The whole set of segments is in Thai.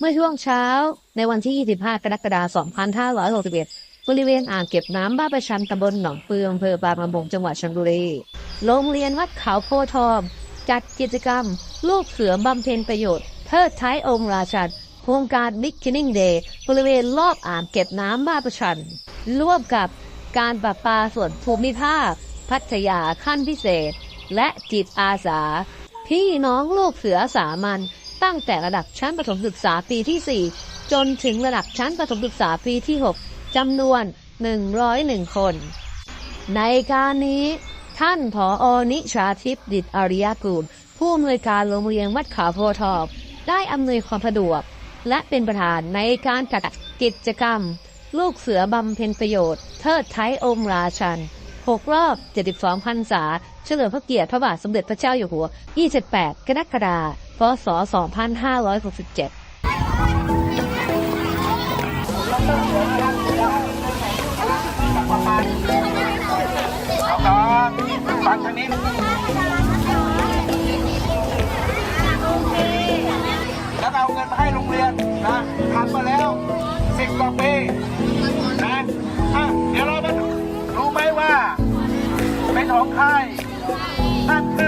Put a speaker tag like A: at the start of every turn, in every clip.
A: เมื่อช่วงเช้าในวันที่ 25 กรกฎาคม 2561 บริเวณอ่างเก็บน้ำบ้านประชันตำบลหนองเปืออำเภอบางละมุงจังหวัดชลบุรี โรงเรียนวัดเขาโพธิ์ทอง จัดกิจกรรม ลูกเสือบำเพ็ญประโยชน์ เทิดท้ายองค์ราชันโครงการ Big Killing Day บริเวณรอบอ่างเก็บน้ำบ้านประชัน ร่วมกับการประปาส่วนภูมิภาค พัทยาขั้นพิเศษ และจิตอาสา พี่น้องลูกเสือสามัญ ตั้งแต่ระดับชั้นประถมศึกษาปีที่ 4 จนถึงระดับชั้นประถมศึกษาปีที่ 6จำนวน 101 คน ในการนี้ ท่านผออนิชาทิพย์ดิตอาริยกูล ผู้อำนวยการโรงเรียนวัดขาโพทองได้อำนวยความสะดวก และเป็นประธานในการจัดกิจกรรม ลูกเสือบำเพ็ญประโยชน์ เทิดไทยองค์ราชัน 6 รอบ 72พรรษา เฉลิมพระเกียรติพระบาทสมเด็จพระเจ้าอยู่หัว 28 กรกฎาคม พศ 2567
B: ฟังทางนี้แล้วเอาเงินมาให้โรงเรียนนะทำมาแล้วสิบกว่าปีนะอะเดี๋ยวเรามาดูรู้ไหมว่าเป็นของใครนั่นคือ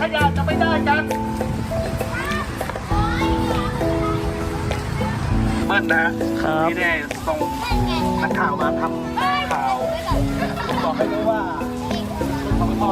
B: ขยะจะไม่ได้กันเบิ้ลนะครับที่ได้ส่งนักข่าวมาทำข่าวบอกให้รู้ว่าปต